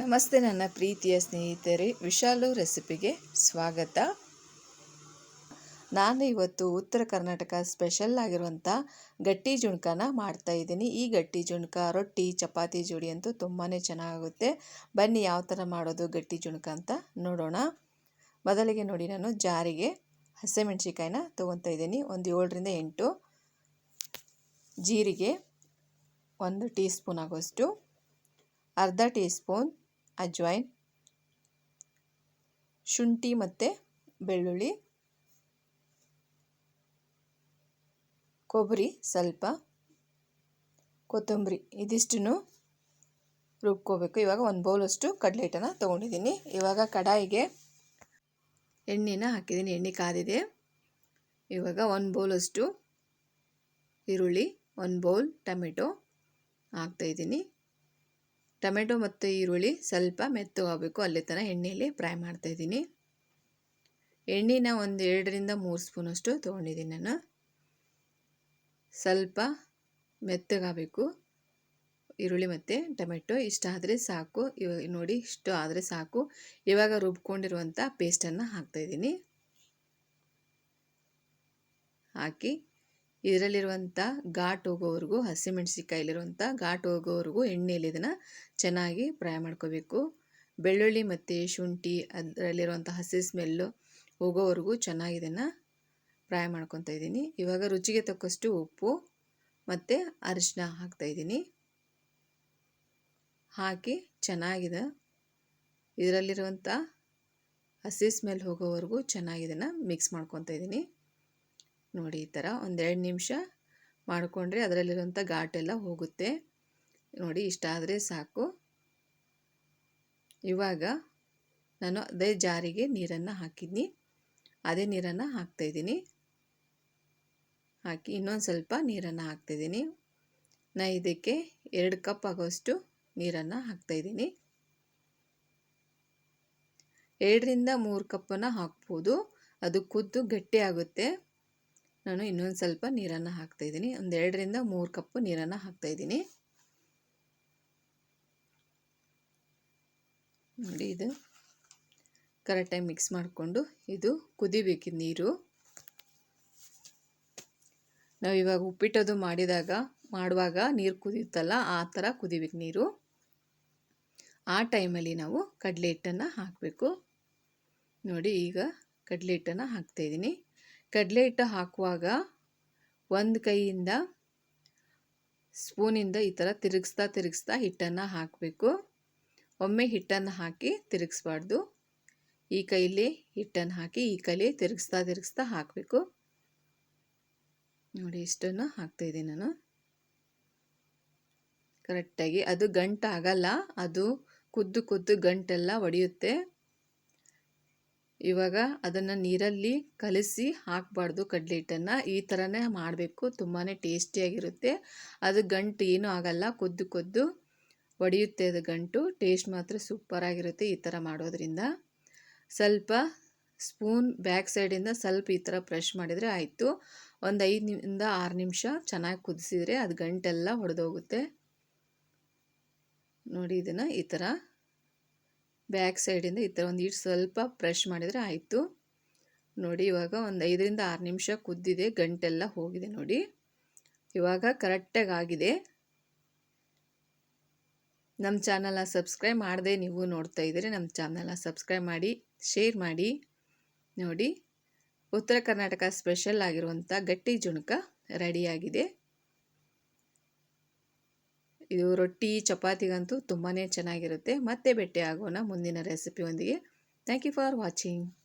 ನಮಸ್ತೆ ನನ್ನ ಪ್ರೀತಿಯ ಸ್ನೇಹಿತರೆ, ವಿಶಾಲು ರೆಸಿಪಿಗೆ ಸ್ವಾಗತ. ನಾನು ಇವತ್ತು ಉತ್ತರ ಕರ್ನಾಟಕ ಸ್ಪೆಷಲ್ ಆಗಿರುವಂಥ ಗಟ್ಟಿ ಜುಣ್ಕನ ಮಾಡ್ತಾ ಇದ್ದೀನಿ. ಈ ಗಟ್ಟಿ ಜುಣ್ಕ, ರೊಟ್ಟಿ, ಚಪಾತಿ ಜೋಡಿ ಅಂತೂ ತುಂಬಾ ಚೆನ್ನಾಗುತ್ತೆ ಬನ್ನಿ ಯಾವ ಥರ ಮಾಡೋದು ಗಟ್ಟಿ ಜುಣ್ಕ ಅಂತ ನೋಡೋಣ. ಮೊದಲಿಗೆ ನೋಡಿ ನಾನು ಜಾರಿಗೆ ಹಸಿಮೆಣ್ಸಿಕಾಯಿನ ತೊಗೊತಾ ಇದ್ದೀನಿ. ಒಂದು ಏಳರಿಂದ ಎಂಟು ಜೀರಿಗೆ ಒಂದು ಟೀ ಸ್ಪೂನ್ ಆಗೋಷ್ಟು, ಅರ್ಧ ಟೀ ಸ್ಪೂನ್ ಅಜ್ವೈನ್ ಶುಂಠಿ ಮತ್ತು ಬೆಳ್ಳುಳ್ಳಿ, ಕೊಬ್ಬರಿ ಸ್ವಲ್ಪ, ಕೊತ್ತಂಬರಿ ಇದಿಷ್ಟನ್ನು ರುಬ್ಕೋಬೇಕು. ಇವಾಗ ಒಂದು ಬೌಲಷ್ಟು ಕಡಲೆ ಹಿಟ್ಟನ್ನು ತೊಗೊಂಡಿದ್ದೀನಿ. ಇವಾಗ ಕಡಾಯಿಗೆ ಎಣ್ಣೆನ ಹಾಕಿದ್ದೀನಿ. ಎಣ್ಣೆ ಕಾದಿದೆ. ಇವಾಗ ಒಂದು ಬೌಲಷ್ಟು ಈರುಳ್ಳಿ, ಒಂದು ಬೌಲ್ ಟೊಮೆಟೊ ಹಾಕ್ತಾಯಿದ್ದೀನಿ ಟೊಮೆಟೊ ಮತ್ತು ಈರುಳ್ಳಿ ಸ್ವಲ್ಪ ಮೆತ್ತಗಾಗಬೇಕು ಅಲ್ಲಿ ತನಕ ಎಣ್ಣೆಯಲ್ಲಿ ಫ್ರೈ ಮಾಡ್ತಾಯಿದ್ದೀನಿ ಎಣ್ಣೆನ ಒಂದು ಎರಡರಿಂದ ಮೂರು ಸ್ಪೂನಷ್ಟು ತೊಗೊಂಡಿದ್ದೀನಿ ನಾನು. ಸ್ವಲ್ಪ ಮೆತ್ತಗಾಗಬೇಕು ಈರುಳ್ಳಿ ಮತ್ತು ಟೊಮೆಟೊ ಇಷ್ಟ ಆದರೆ ಸಾಕು. ಇವಾಗ ನೋಡಿ ಇಷ್ಟು ಆದರೆ ಸಾಕು. ಇವಾಗ ರುಬ್ಕೊಂಡಿರುವಂಥ ಪೇಸ್ಟನ್ನು ಹಾಕ್ತಾಯಿದ್ದೀನಿ ಹಾಕಿ ಇದರಲ್ಲಿರುವಂಥ ಘಾಟ್ ಹೋಗೋವರೆಗೂ ಹಸಿಮೆಣ್ಸಿಕಾಯಿಲಿರುವಂಥ ಘಾಟ್ ಹೋಗೋವರೆಗೂ ಎಣ್ಣೆಯಲ್ಲಿ ಇದನ್ನು ಚೆನ್ನಾಗಿ ಫ್ರೈ ಮಾಡ್ಕೋಬೇಕು. ಬೆಳ್ಳುಳ್ಳಿ ಮತ್ತು ಶುಂಠಿ ಅದರಲ್ಲಿರುವಂಥ ಹಸಿ ಸ್ಮೆಲ್ಲು ಹೋಗೋವರೆಗೂ ಚೆನ್ನಾಗಿ ಇದನ್ನು ಫ್ರೈ ಮಾಡ್ಕೊತಾ ಇದ್ದೀನಿ. ಇವಾಗ ರುಚಿಗೆ ತಕ್ಕಷ್ಟು ಉಪ್ಪು ಮತ್ತು ಅರಿಶಿನ ಹಾಕ್ತಾಯಿದ್ದೀನಿ ಹಾಕಿ ಚೆನ್ನಾಗಿದೆ ಇದರಲ್ಲಿರುವಂಥ ಹಸಿ ಸ್ಮೆಲ್ ಹೋಗೋವರೆಗೂ ಚೆನ್ನಾಗಿ ಇದನ್ನು ಮಿಕ್ಸ್ ಮಾಡ್ಕೊತಾ ಇದ್ದೀನಿ. ನೋಡಿ ಈ ಥರ ಒಂದೆರಡು ನಿಮಿಷ ಮಾಡಿಕೊಂಡ್ರೆ ಅದರಲ್ಲಿರುವಂಥ ಘಾಟೆಲ್ಲ ಹೋಗುತ್ತೆ. ನೋಡಿ ಇಷ್ಟ ಆದರೆ ಸಾಕು. ಇವಾಗ ನಾನು ಅದೇ ಜಾರಿಗೆ ನೀರನ್ನು ಹಾಕಿದ್ನಿ. ಅದೇ ನೀರನ್ನು ಹಾಕ್ತಾಯಿದ್ದೀನಿ ಹಾಕಿ ಇನ್ನೊಂದು ಸ್ವಲ್ಪ ನೀರನ್ನು ಹಾಕ್ತಾಯಿದ್ದೀನಿ ನಾ ಇದಕ್ಕೆ ಎರಡು ಕಪ್ ಆಗೋಷ್ಟು ನೀರನ್ನು ಹಾಕ್ತಾಯಿದ್ದೀನಿ ಎರಡರಿಂದ ಮೂರು ಕಪ್ಪನ್ನು ಹಾಕ್ಬೋದು. ಅದು ಕುದ್ದು ಗಟ್ಟಿ ಆಗುತ್ತೆ. ನಾನು ಇನ್ನೊಂದು ಸ್ವಲ್ಪ ನೀರನ್ನು ಹಾಕ್ತಾಯಿದ್ದೀನಿ ಒಂದು ಎರಡರಿಂದ ಮೂರು ಕಪ್ಪು ನೀರನ್ನು ಹಾಕ್ತಾಯಿದ್ದೀನಿ ನೋಡಿ ಇದು ಕರೆಕ್ಟಾಗಿ ಮಿಕ್ಸ್ ಮಾಡಿಕೊಂಡು ಇದು ಕುದಿಬೇಕು ನೀರು. ನಾವು ಇವಾಗ ಉಪ್ಪಿಟ್ಟದು ಮಾಡಿದಾಗ, ಮಾಡುವಾಗ ನೀರು ಕುದಿಯುತ್ತಲ್ಲ, ಆ ಥರ ಕುದಿಬೇಕು ನೀರು. ಆ ಟೈಮಲ್ಲಿ ನಾವು ಕಡಲೆ ಹಿಟ್ಟನ್ನು ಹಾಕಬೇಕು. ನೋಡಿ ಈಗ ಕಡಲೆ ಹಿಟ್ಟನ್ನು ಹಾಕ್ತಾಯಿದ್ದೀನಿ ಕಡಲೆ ಹಿಟ್ಟು ಹಾಕುವಾಗ ಒಂದು ಕೈಯಿಂದ ಸ್ಪೂನಿಂದ ಈ ಥರ ತಿರುಗಿಸ್ತಾ ತಿರುಗಿಸ್ತಾ ಹಿಟ್ಟನ್ನು ಹಾಕಬೇಕು. ಒಮ್ಮೆ ಹಿಟ್ಟನ್ನು ಹಾಕಿ ತಿರುಗಿಸ್ಬಾರ್ದು. ಈ ಕೈಲಿ ಹಿಟ್ಟನ್ನು ಹಾಕಿ ಈ ಕೈಲಿ ತಿರುಗಿಸ್ತಾ ತಿರುಗಿಸ್ತಾ ಹಾಕಬೇಕು. ನೋಡಿ, ಇಷ್ಟನ್ನು ಹಾಕ್ತಾಯಿದ್ದೀನಿ ನಾನು. ಕರೆಕ್ಟಾಗಿ ಅದು ಗಂಟು ಆಗಲ್ಲ ಅದು ಕುದ್ದು ಕುದ್ದು ಗಂಟೆಲ್ಲ ಒಡೆಯುತ್ತೆ. ಇವಾಗ ಅದನ್ನು ನೀರಲ್ಲಿ ಕಲಸಿ ಹಾಕಬಾರ್ದು ಕಡಲೆ ಹಿಟ್ಟನ್ನು ಈ ಥರನೇ ಮಾಡಬೇಕು. ತುಂಬಾ ಟೇಸ್ಟಿಯಾಗಿರುತ್ತೆ ಅದು ಗಂಟು ಏನೂ ಆಗಲ್ಲ. ಕೊದ್ದು ಕೊದ್ದು ಒಡೆಯುತ್ತೆ ಅದು ಗಂಟು. ಟೇಸ್ಟ್ ಮಾತ್ರ ಸೂಪರಾಗಿರುತ್ತೆ ಈ ಥರ ಮಾಡೋದ್ರಿಂದ. ಸ್ವಲ್ಪ ಸ್ಪೂನ್ ಬ್ಯಾಕ್ ಸೈಡಿಂದ ಸ್ವಲ್ಪ ಈ ಥರ ಪ್ರೆಶ್ ಮಾಡಿದರೆ ಆಯಿತು. ಒಂದು ಐದರಿಂದ ಆರು ನಿಮಿಷ ಚೆನ್ನಾಗಿ ಕುದಿಸಿದರೆ ಅದು ಗಂಟೆಲ್ಲ ಹೊಡೆದೋಗುತ್ತೆ ನೋಡಿ ಇದನ್ನು ಈ ಥರ ಬ್ಯಾಕ್ ಸೈಡಿಂದ ಈ ಥರ ಒಂದು ಸ್ವಲ್ಪ ಪ್ರೆಶ್ ಮಾಡಿದರೆ ಆಯಿತು. ನೋಡಿ, ಇವಾಗ ಒಂದು ಐದರಿಂದ ಆರು ನಿಮಿಷ ಕುದ್ದಿದೆ, ಗಂಟೆಲ್ಲ ಹೋಗಿದೆ ನೋಡಿ. ಇವಾಗ ಕರೆಕ್ಟಾಗಿ ಆಗಿದೆ. ನಮ್ಮ ಚಾನಲ್ನ ಸಬ್ಸ್ಕ್ರೈಬ್ ಮಾಡದೆ ನೀವು ನೋಡ್ತಾ ಇದ್ದೀರಿ ನಮ್ಮ ಚಾನಲ್ನ ಸಬ್ಸ್ಕ್ರೈಬ್ ಮಾಡಿ, ಶೇರ್ ಮಾಡಿ. ನೋಡಿ, ಉತ್ತರ ಕರ್ನಾಟಕ ಸ್ಪೆಷಲ್ ಆಗಿರುವಂಥ ಗಟ್ಟಿ ಜುಣಕ ರೆಡಿಯಾಗಿದೆ ಇದು ರೊಟ್ಟಿ ಚಪಾತಿಗಂತೂ ತುಂಬಾ ಚೆನ್ನಾಗಿರುತ್ತೆ. ಮತ್ತೆ ಭೇಟಿ ಆಗೋಣ ಮುಂದಿನ ರೆಸಿಪಿಯೊಂದಿಗೆ. Thank you for watching